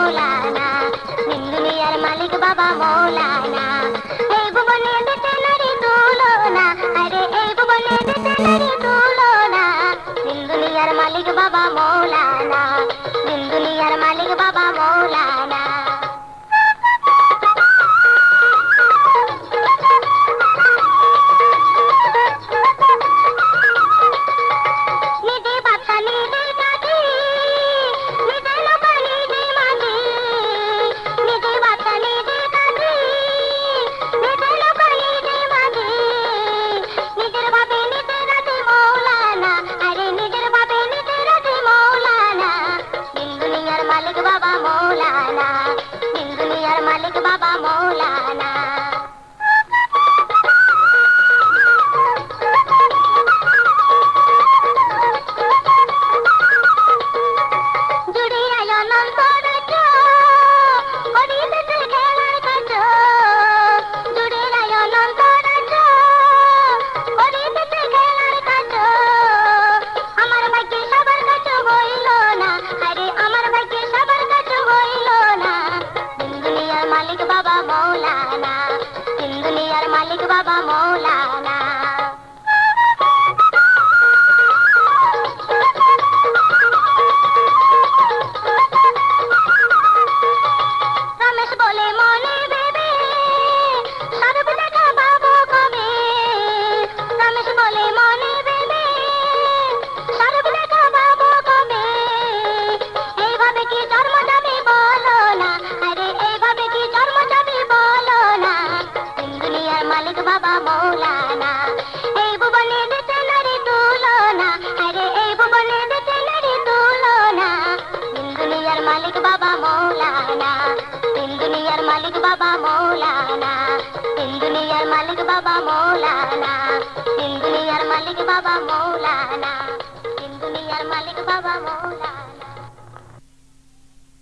মৌলানা দিন দুনিয়ার মালিক বাবা মৌলানা। এই ভুবনে দেশে নারী তুলনা আরে এই ভুবনে দেশে নারী তুলনা দিন দুনিয়ার মালিক বাবা মৌলানা দিন দুনিয়ার মালিক বাবা মৌলানা। মালিক বাবা মৌলানা। হিন্দু দুনিয়ার মালিক বাবা মৌলানা। मालिक बाबा मौलाना सिंधुलियर मालिक बाबा मौलाना బాబా మౌలానా. ఏబు బలేది తెల్లరి తూలోనా. అరే ఏబు బలేది తెల్లరి తూలోనా. ఇందునియర్ మాలిక్ బాబా మౌలానా. ఇందునియర్ మాలిక్ బాబా మౌలానా. ఇందునియర్ మాలిక్ బాబా మౌలానా. ఇందునియర్ మాలిక్ బాబా మౌలానా. ఇందునియర్ మాలిక్ బాబా మౌలానా.